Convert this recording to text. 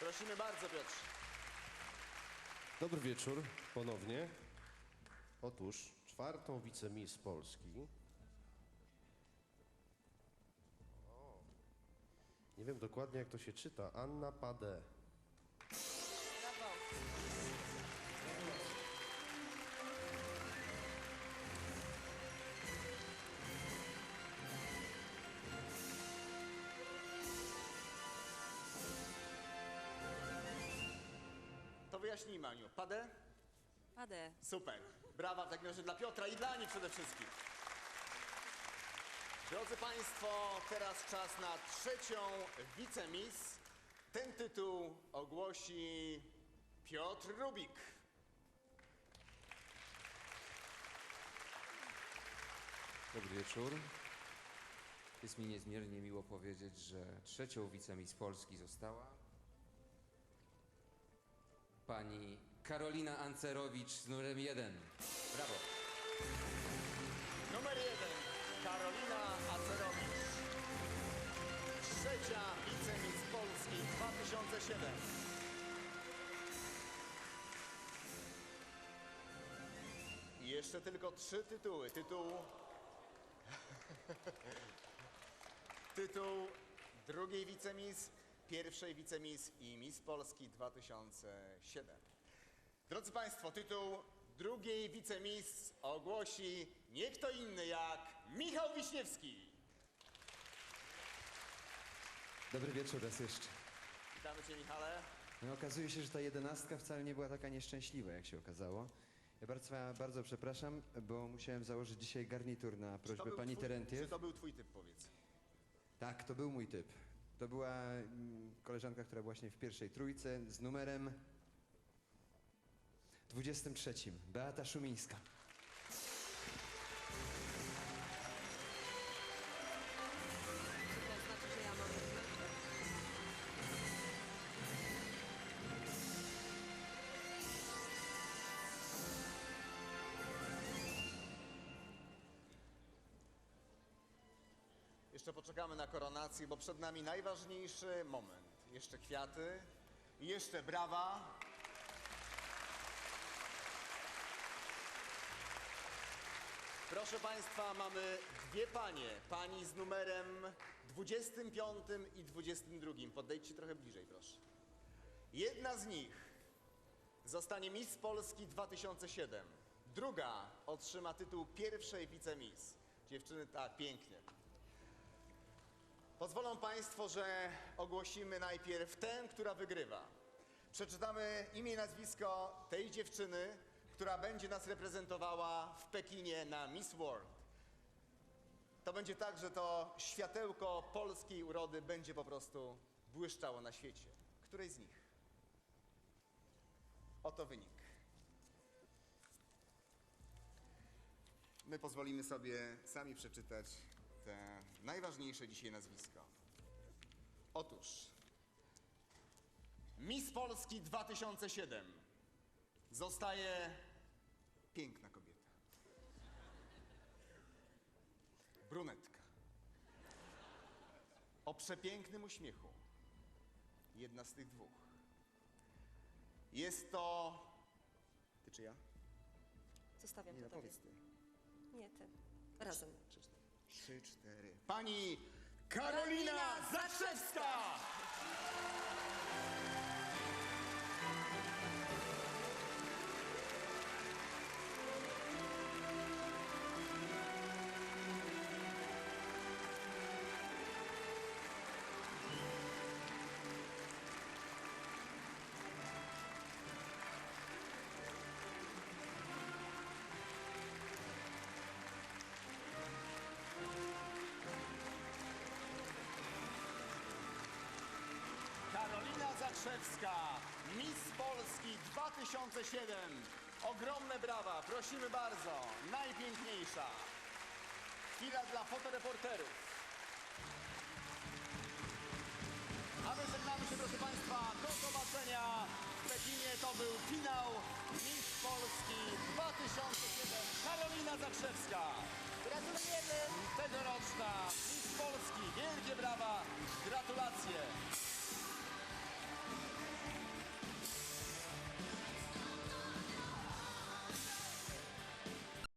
Prosimy bardzo, Piotr. Dobry wieczór ponownie. Otóż czwartą wicemis Polski. Nie wiem dokładnie jak to się czyta. Anna Pade. Wyjaśnijmy, Aniu. Padę? Padę. Super. Brawa w takim razie dla Piotra i dla Ani przede wszystkim. Drodzy Państwo, teraz czas na trzecią wicemis. Ten tytuł ogłosi Piotr Rubik. Dobry wieczór. Jest mi niezmiernie miło powiedzieć, że trzecią wicemis Polski została pani Karolina Ancerowicz z numerem 1. Brawo. Numer jeden Karolina Acerowicz. Trzecia wicemis Polski 2007. I jeszcze tylko trzy tytuły. Tytuł... tytuł drugiej wicemis, pierwszej wicemis i Miss Polski 2007. Drodzy Państwo, tytuł drugiej wicemis ogłosi nie kto inny jak Michał Wiśniewski. Dobry wieczór raz jeszcze. Witamy Cię, Michale. No, okazuje się, że ta jedenastka wcale nie była taka nieszczęśliwa, jak się okazało. Ja bardzo, bardzo przepraszam, bo musiałem założyć dzisiaj garnitur na prośbę pani twój- Terentiew. Czy to był Twój typ, powiedz? Tak, to był mój typ. To była mm, koleżanka, która właśnie w pierwszej trójce z numerem 23. Beata Szumińska. Jeszcze poczekamy na koronację, bo przed nami najważniejszy moment. Jeszcze kwiaty, jeszcze brawa. Proszę Państwa, mamy dwie panie. Pani z numerem 25 i 22. Podejdźcie trochę bliżej, proszę. Jedna z nich zostanie Miss Polski 2007. Druga otrzyma tytuł pierwszej wicemiss. Dziewczyny, tak, pięknie. Pozwolą Państwo, że ogłosimy najpierw tę, która wygrywa. Przeczytamy imię i nazwisko tej dziewczyny, która będzie nas reprezentowała w Pekinie na Miss World. To będzie tak, że to światełko polskiej urody będzie po prostu błyszczało na świecie. Której z nich? Oto wynik. My pozwolimy sobie sami przeczytać te najważniejsze dzisiaj nazwisko. Otóż Miss Polski 2007 zostaje piękna kobieta. Brunetka. O przepięknym uśmiechu. Jedna z tych dwóch. Jest to... Ty czy ja? Zostawiam Nie, to no tobie. powiedz ty. Nie, ty. Razem. Trzy, cztery. Pani Karolina Karolina Zakrzewska, Miss Polski 2007. Ogromne brawa, prosimy bardzo. Najpiękniejsza. Chwila dla fotoreporterów. A my żegnamy się, proszę Państwa. Do zobaczenia w Pekinie. To był finał Miss Polski 2007. Karolina Zakrzewska. Gratulujemy. Tegoroczna Miss Polski. Wielkie brawa. Gratulacje.